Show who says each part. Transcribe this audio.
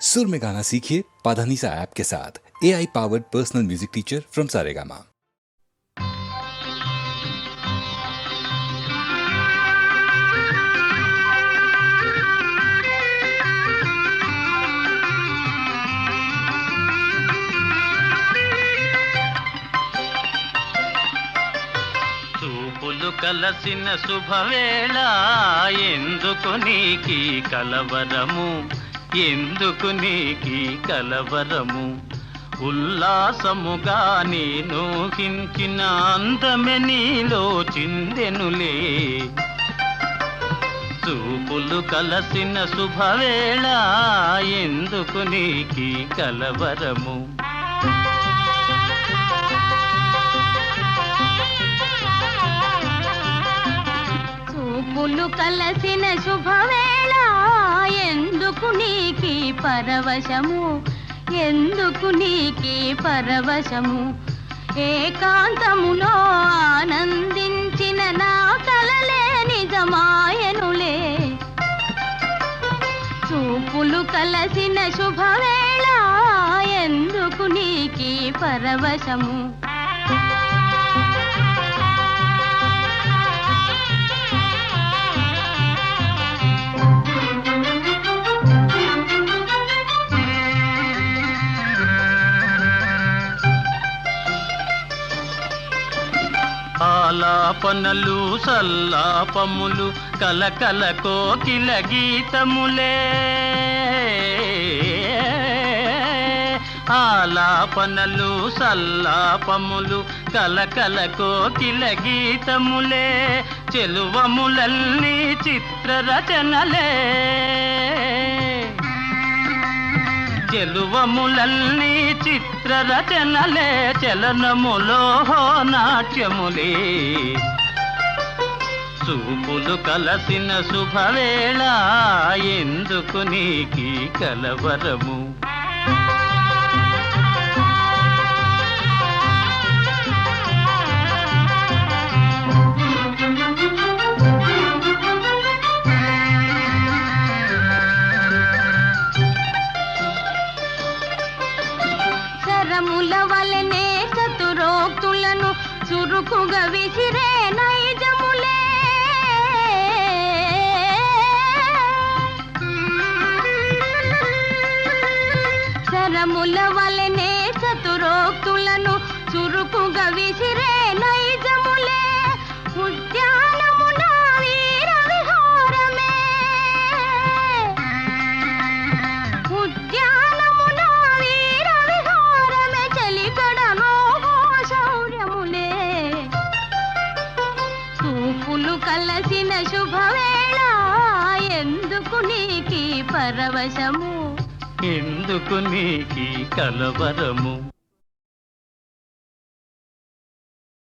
Speaker 1: सुर में गाना सीखिए पाधानीसा ऐप के साथ A I powered personal music teacher from Saregama
Speaker 2: చూపులు కలసిన శుభవేళ ఎందుకు నీకి కలవరము ఎందుకు నీకి కలవరము? ఉల్లాసముగా నేను హించిన అందమే నీలో చిందెనులే. చూపులు కలసిన శుభవేళ ఎందుకు నీకి కలవరము?
Speaker 3: చూపులు కలసిన శుభవేళ ఎందుకు నీకి పరవశము? ఎందుకు నీకి పరవశము? ఏకాంతములో ఆనందించిన నా కలలే నిజమాయనులే. చూపులు కలసిన శుభవేళ ఎందుకు నీకి పరవశము?
Speaker 2: ఆలాపనలు సల్లాపములు కలకల కోకిల గీతములే. ఆలాపనలు సల్లాపములు కలకల కోకిల గీతములే. చెలువములల్ని చిత్ర రచనలే చెలువములన్నీ చిత్రరచనలే చలనములో నాట్యములే. చూపులు కలసిన శుభవేళ ఎందుకు నీకి కలవరము?
Speaker 3: శరముల వలనే చతురోక్తులను చురుకుగా విసిరే నైజములే. శరముల వలనే చతురోక్తులను చురుకుగా విసిరే ఇద్దరు కలసిన శుభవేళ? ఎందుకు నీకి పరవశము?
Speaker 2: ఎందుకు నీకి కలవరము?